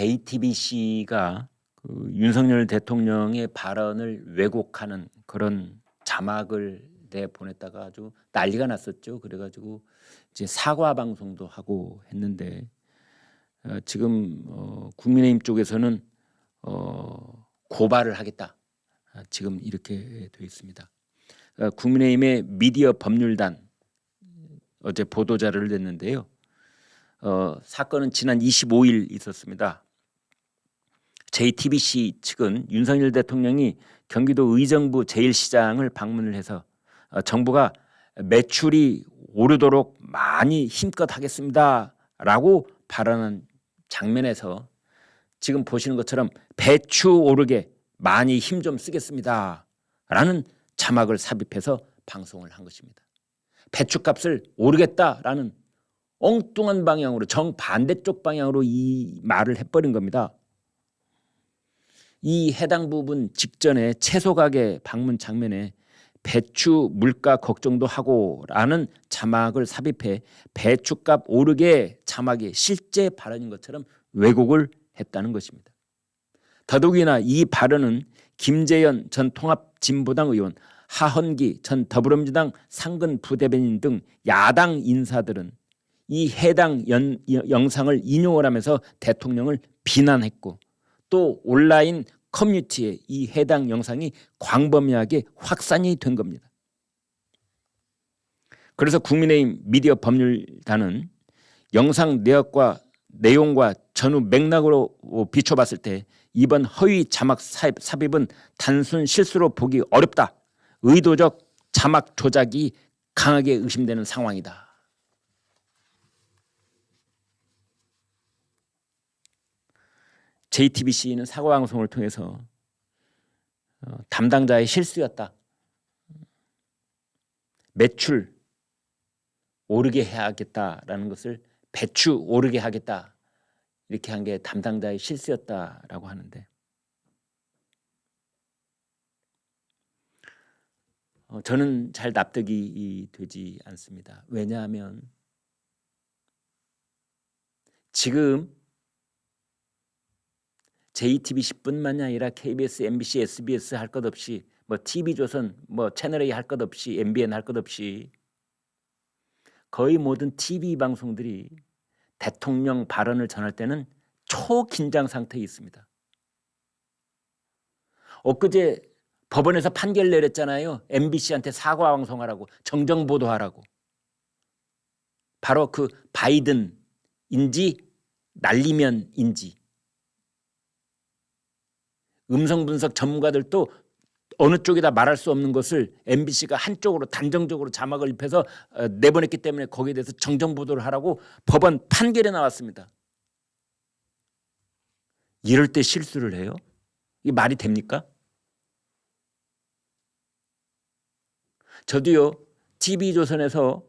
JTBC가 그 윤석열 대통령의 발언을 왜곡하는 그런 자막을 내 보냈다가 아주 난리가 났었죠. 그래가지고 이제 사과 방송도 하고 했는데 어, 지금 어, 국민의힘 쪽에서는 어, 고발을 하겠다. 아, 지금 이렇게 돼 있습니다. 어, 국민의힘의 미디어 법률단 어제 보도 자료를 냈는데요. 어, 사건은 지난 25일 있었습니다. JTBC 측은 윤석열 대통령이 경기도 의정부 제1시장을 방문을 해서 어, 정부가 매출이 오르도록 많이 힘껏 하겠습니다라고 발언한 장면에서 지금 보시는 것처럼 배추 오르게 많이 힘 좀 쓰겠습니다라는 자막을 삽입해서 방송을 한 것입니다. 배추값을 오르겠다라는 엉뚱한 방향으로 정반대쪽 방향으로 이 말을 해버린 겁니다. 이 해당 부분 직전에 채소 가게 방문 장면에 배추 물가 걱정도 하고라는 자막을 삽입해 배추값 오르게 자막이 실제 발언인 것처럼 왜곡을 했다는 것입니다. 더더욱이나 이 발언은 김재현 전 통합진보당 의원, 하헌기 전 더불어민주당 상근 부대변인 등 야당 인사들은 이 해당 연, 영상을 인용을 하면서 대통령을 비난했고 또 온라인 커뮤니티에 이 해당 영상이 광범위하게 확산이 된 겁니다. 그래서 국민의힘 미디어 법률단은 영상 내역과 내용과 전후 맥락으로 비춰봤을 때 이번 허위 자막 삽입은 단순 실수로 보기 어렵다. 의도적 자막 조작이 강하게 의심되는 상황이다. JTBC는 사과 방송을 통해서 어, 담당자의 실수였다. 매출 오르게 해야겠다라는 것을 배추 오르게 하겠다 이렇게 한 게 담당자의 실수였다라고 하는데 어, 저는 잘 납득이 되지 않습니다. 왜냐하면 지금 JTBC뿐만이 아니라 KBS, MBC, SBS 할 것 없이 뭐 TV조선, 뭐 채널A 할 것 없이 MBN 할 것 없이 거의 모든 TV 방송들이 대통령 발언을 전할 때는 초긴장 상태에 있습니다. 엊그제 법원에서 판결 내렸잖아요. MBC한테 사과 방송하라고 정정 보도하라고. 바로 그 바이든인지 날리면인지 음성 분석 전문가들도 어느 쪽이다 말할 수 없는 것을 MBC가 한쪽으로 단정적으로 자막을 입혀서 어, 내보냈기 때문에 거기에 대해서 정정 보도를 하라고 법원 판결에 나왔습니다. 이럴 때 실수를 해요? 이게 말이 됩니까? 저도요 TV조선에서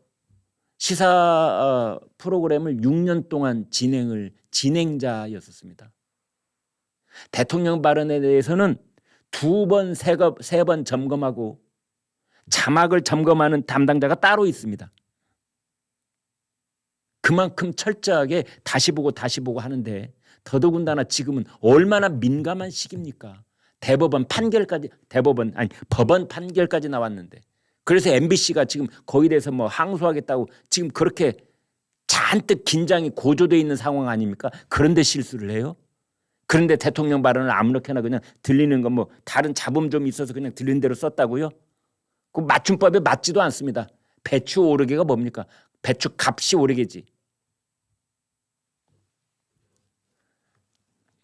시사 어, 프로그램을 6년 동안 진행을 진행자였었습니다. 대통령 발언에 대해서는 두 번, 세 번 점검하고 자막을 점검하는 담당자가 따로 있습니다. 그만큼 철저하게 다시 보고 다시 보고 하는데 더더군다나 지금은 얼마나 민감한 시기입니까? 대법원 판결까지 대법원 아니 법원 판결까지 나왔는데 그래서 MBC가 지금 거기에 대해서 뭐 항소하겠다고 지금 그렇게 잔뜩 긴장이 고조돼 있는 상황 아닙니까? 그런데 실수를 해요? 그런데 대통령 발언을 아무렇게나 그냥 들리는 건 뭐 다른 잡음 좀 있어서 그냥 들리는 대로 썼다고요? 그 맞춤법에 맞지도 않습니다. 배추 오르기가 뭡니까? 배추 값이 오르겠지.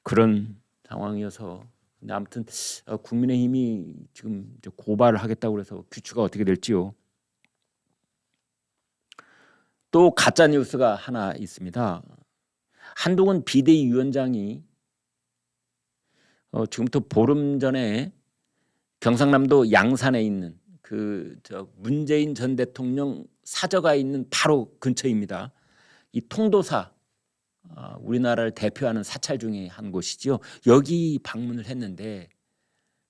그런 상황이어서 아무튼 어, 국민의힘이 지금 고발을 하겠다고 그래서 규칙가 어떻게 될지요. 또 가짜 뉴스가 하나 있습니다. 한동훈 비대위 위원장이 어, 지금부터 보름 전에 경상남도 양산에 있는 그 저 문재인 전 대통령 사저가 있는 바로 근처입니다. 이 통도사 어, 우리나라를 대표하는 사찰 중에 한 곳이죠. 여기 방문을 했는데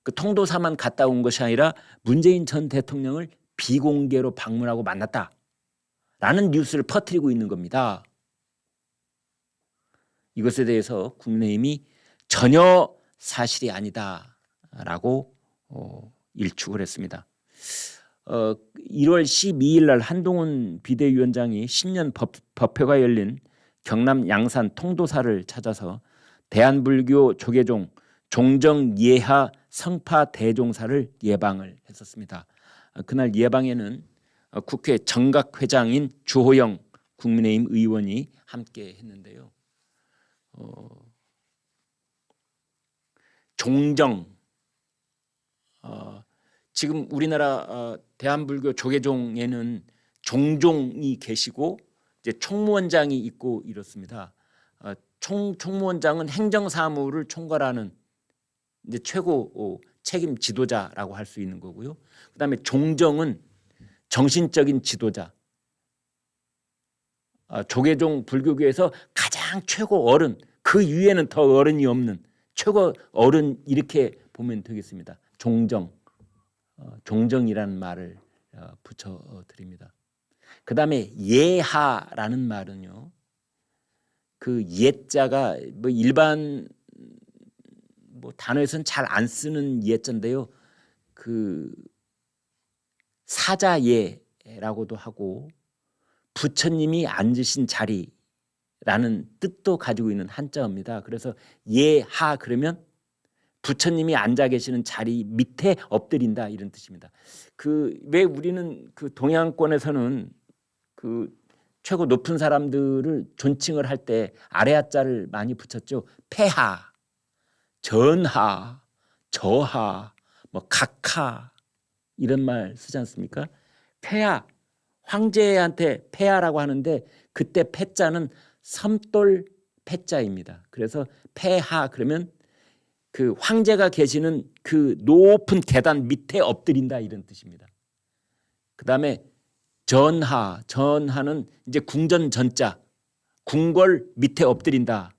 그 통도사만 갔다 온 것이 아니라 문재인 전 대통령을 비공개로 방문하고 만났다라는 뉴스를 퍼뜨리고 있는 겁니다. 이것에 대해서 국민의힘이 전혀 사실이 아니다라고 어, 일축을 했습니다. 어, 1월 12일 날 한동훈 비대위원장이 신년 법, 법회가 열린 경남 양산 통도사를 찾아서 대한불교 조계종 종정 예하 성파 대종사를 예방을 했었습니다. 어, 그날 예방에는 어, 국회 정각 회장인 주호영 국민의힘 의원이 함께 했는데요. 어, 종정 어, 지금 우리나라 어, 대한불교 조계종에는 종종이 계시고 이제 총무원장이 있고 이렇습니다. 어, 총 총무원장은 행정사무를 총괄하는 이제 최고 어, 책임 지도자라고 할 수 있는 거고요. 그다음에 종정은 정신적인 지도자. 아, 조계종 불교계에서 가장 최고 어른 그 위에는 더 어른이 없는 최고 어른 이렇게 보면 되겠습니다. 종정, 어, 종정이라는 말을 어, 붙여 드립니다. 그 다음에 예하라는 말은요. 그 예자가 뭐 일반 뭐 단어에서는 잘 안 쓰는 예자인데요. 그 사자예라고도 하고 부처님이 앉으신 자리 라는 뜻도 가지고 있는 한자어입니다. 그래서 예하 그러면 부처님이 앉아 계시는 자리 밑에 엎드린다 이런 뜻입니다. 그 왜 우리는 그 동양권에서는 그 최고 높은 사람들을 존칭을 할 때 아래 하자를 많이 붙였죠. 폐하, 전하, 저하, 뭐 각하 이런 말 쓰지 않습니까? 폐하 황제한테 폐하라고 하는데 그때 패자는 섬돌 패자입니다. 그래서 폐하 그러면 그 황제가 계시는 그 높은 계단 밑에 엎드린다 이런 뜻입니다. 그 다음에 전하 전하는 이제 궁전 전자 궁궐 밑에 엎드린다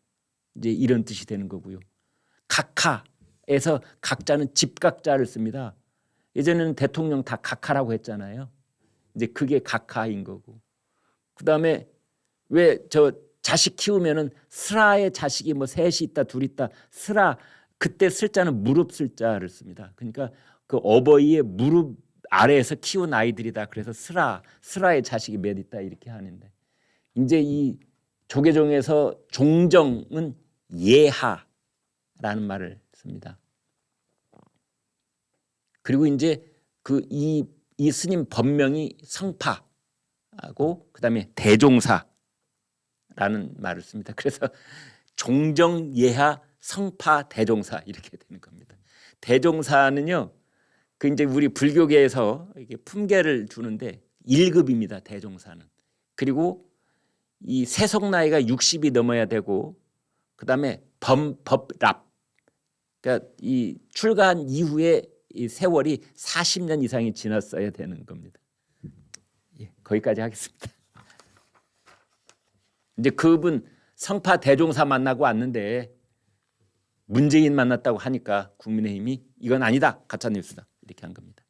이제 이런 뜻이 되는 거고요. 각하에서 각자는 집각자를 씁니다. 예전에는 대통령 다 각하라고 했잖아요. 이제 그게 각하인 거고. 그 다음에 왜 저 자식 키우면은 슬아의 자식이 뭐 셋이 있다 둘 있다 슬아 그때 슬자는 무릎 슬자를 씁니다. 그러니까 그 어버이의 무릎 아래에서 키운 아이들이다. 그래서 슬아 슬아의 자식이 몇 있다 이렇게 하는데 이제 이 조계종에서 종정은 예하라는 말을 씁니다. 그리고 이제 그 이 이 스님 법명이 성파하고 그다음에 대종사 라는 말을 씁니다. 그래서 종정 예하 성파 대종사 이렇게 되는 겁니다. 대종사는요. 그 이제 우리 불교계에서 이게 품계를 주는데 1급입니다. 대종사는. 그리고 이 세속 나이가 60이 넘어야 되고 그다음에 범 법랍 그러니까 이 출가한 이후에 이 세월이 40년 이상이 지났어야 되는 겁니다. 예, 거기까지 하겠습니다. 이제 그분 성파 대종사 만나고 왔는데 문재인 만났다고 하니까 국민의힘이 이건 아니다 가짜 뉴스다 이렇게 한 겁니다.